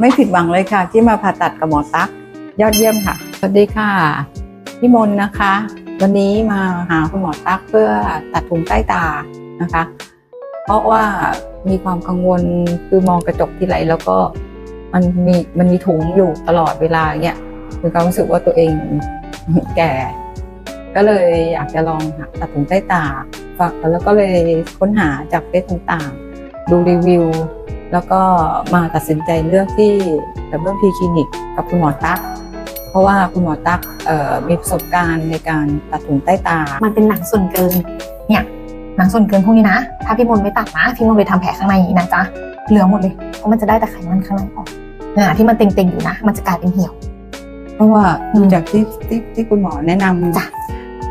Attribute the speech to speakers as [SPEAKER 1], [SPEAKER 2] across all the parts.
[SPEAKER 1] ไม่ผิดหวังเลยค่ะ ที่มาผ่าตัดกับหมอตั๊กยอดเยี่ยมค่ะ สวัสดีค่ะพี่มนนะคะ วันนี้มาหาคุณหมอตั๊กเพื่อตัดถุงใต้ตานะคะ เพราะว่ามีความกังวลคือมองกระจกทีไรแล้วก็มันมีมันมีถุงอยู่ตลอดเวลาเงี้ยมีความรู้สึกว่าตัวเองแก่ ก็เลยอยากจะลองตัดถุงใต้ตาแล้วก็เลยค้นหาจากเฟซต่างๆ ดูรีวิว แล้วก็มาตัดสินใจเลือกที่ดับเบิลพีคลินิกกับคุณหมอตั๊กเพราะว่าคุณหมอตั๊กเอ่อมีประสบการณ์ในการตัดถุงใต้ตา
[SPEAKER 2] มันเป็นหนังส่วนเกินเนี่ยหนังส่วนเกินพวกนี้นะ ถ้าพี่มนต์ไม่ตัดนะพี่มนต์ไปทำแผลข้างในอย่างนี้นะจ๊ะเหลือหมดเลยเพราะมันจะได้แต่ไขมันข้างในออกอ่าที่มันเต็งๆอยู่นะ มันจะกลายเป็นเหี่ยว
[SPEAKER 1] เพราะว่า
[SPEAKER 2] อืม
[SPEAKER 1] ดูจากที่ที่ที่คุณหมอแนะนำ
[SPEAKER 2] จ้ะ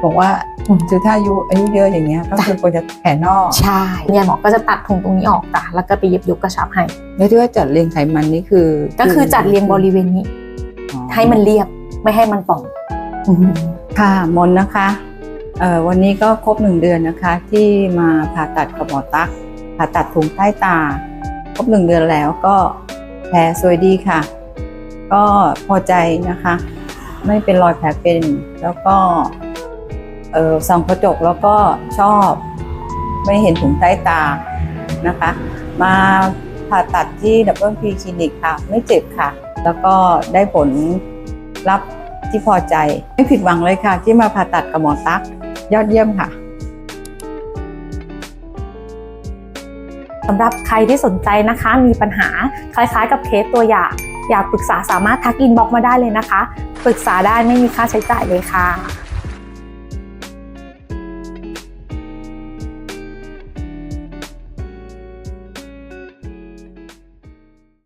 [SPEAKER 1] บอกว่า
[SPEAKER 2] อืม
[SPEAKER 1] คือถ้าอายุอายุเยอะอย่างเงี้ยก็คือควรจะแผลนอก
[SPEAKER 2] ใช่เนี่ยหมอก็จะตัดถุงตรงนี้ออกจ้ะแล้วก็ไปเย็บยุบกระชับให้
[SPEAKER 1] แล้วที่ว่าจัดเรียงไขมันนี่คือ
[SPEAKER 2] ก็คือจัดเรียงบริเวณนี้
[SPEAKER 1] อ๋อ
[SPEAKER 2] ให้มันเรียบไม่ให้มันป่องอืม
[SPEAKER 1] ค่ะมนนะคะเอ่อวันนี้ก็ครบหนึ่งเดือนนะคะ ที่มาผ่าตัดกับหมอตั๊กผ่าตัดถุงใต้ตา ครบหนึ่งเดือนแล้วก็แผลสวยดีค่ะ ก็พอใจนะคะ ไม่เป็นรอยแผลเป็นแล้วก็ เออส่องกระจกแล้วก็ชอบไม่เห็นถุงใต้ตานะคะ มาผ่าตัดที่ดับเบิลพีคลินิกค่ะ ไม่เจ็บค่ะ แล้วก็ได้ผลลัพธ์ที่พอใจ ไม่ผิดหวังเลยค่ะ ที่มาผ่าตัดกับหมอตั๊กยอดเยี่ยมค่ะ
[SPEAKER 2] สำหรับใครที่สนใจนะคะ มีปัญหาคล้ายๆกับเคสตัวอย่าง อยากปรึกษาสามารถทักอินบ็อกมาได้เลยนะคะ ปรึกษาได้ไม่มีค่าใช้จ่ายเลยค่ะ